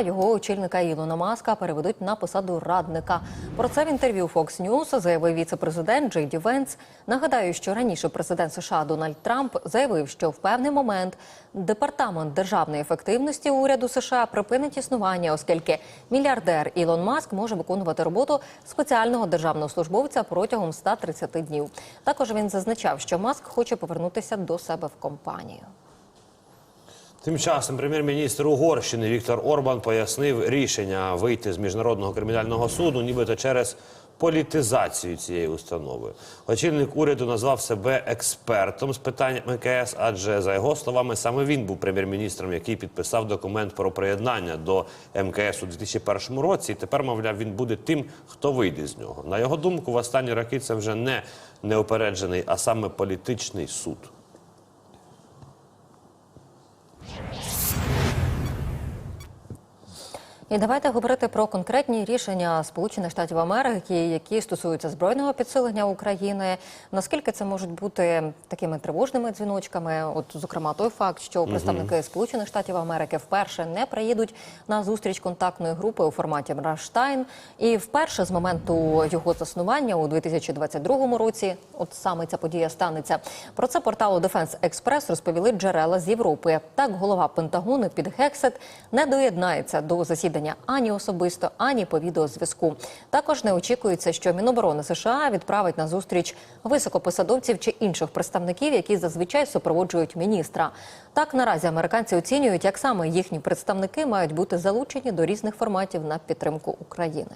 Його очільника Ілона Маска переведуть на посаду радника. Про це в інтерв'ю Fox News заявив віце-президент Джей Ді. Нагадаю, що раніше президент США Дональд Трамп заявив, що в певний момент департамент державної ефективності уряду США припинить існування, оскільки мільярдер Ілон Маск може виконувати роботу спеціального державного службовця протягом 130 днів. Також він зазначав, що Маск хоче повернутися до себе в компанію. Тим часом прем'єр-міністр Угорщини Віктор Орбан пояснив рішення вийти з міжнародного кримінального суду, нібито через політизацію цієї установи. Очільник уряду назвав себе експертом з питань МКС, адже за його словами саме він був прем'єр-міністром, який підписав документ про приєднання до МКС у 2001 році. І тепер, мовляв, він буде тим, хто вийде з нього. На його думку, в останні роки це вже не неупереджений, а саме політичний суд. І давайте говорити про конкретні рішення Сполучених Штатів Америки, які стосуються збройного підсилення України. Наскільки це можуть бути такими тривожними дзвіночками? От, зокрема, той факт, що представники Сполучених Штатів Америки вперше не приїдуть на зустріч контактної групи у форматі Рамштайн. І вперше з моменту його заснування у 2022 році, от саме ця подія станеться. Про це порталу Defense Express розповіли джерела з Європи. Так, голова Пентагону під Гексет не доєднається до засідання ані особисто, ані по відеозв'язку. Також не очікується, що Міноборони США відправить на зустріч високопосадовців чи інших представників, які зазвичай супроводжують міністра. Так наразі американці оцінюють, як саме їхні представники мають бути залучені до різних форматів на підтримку України.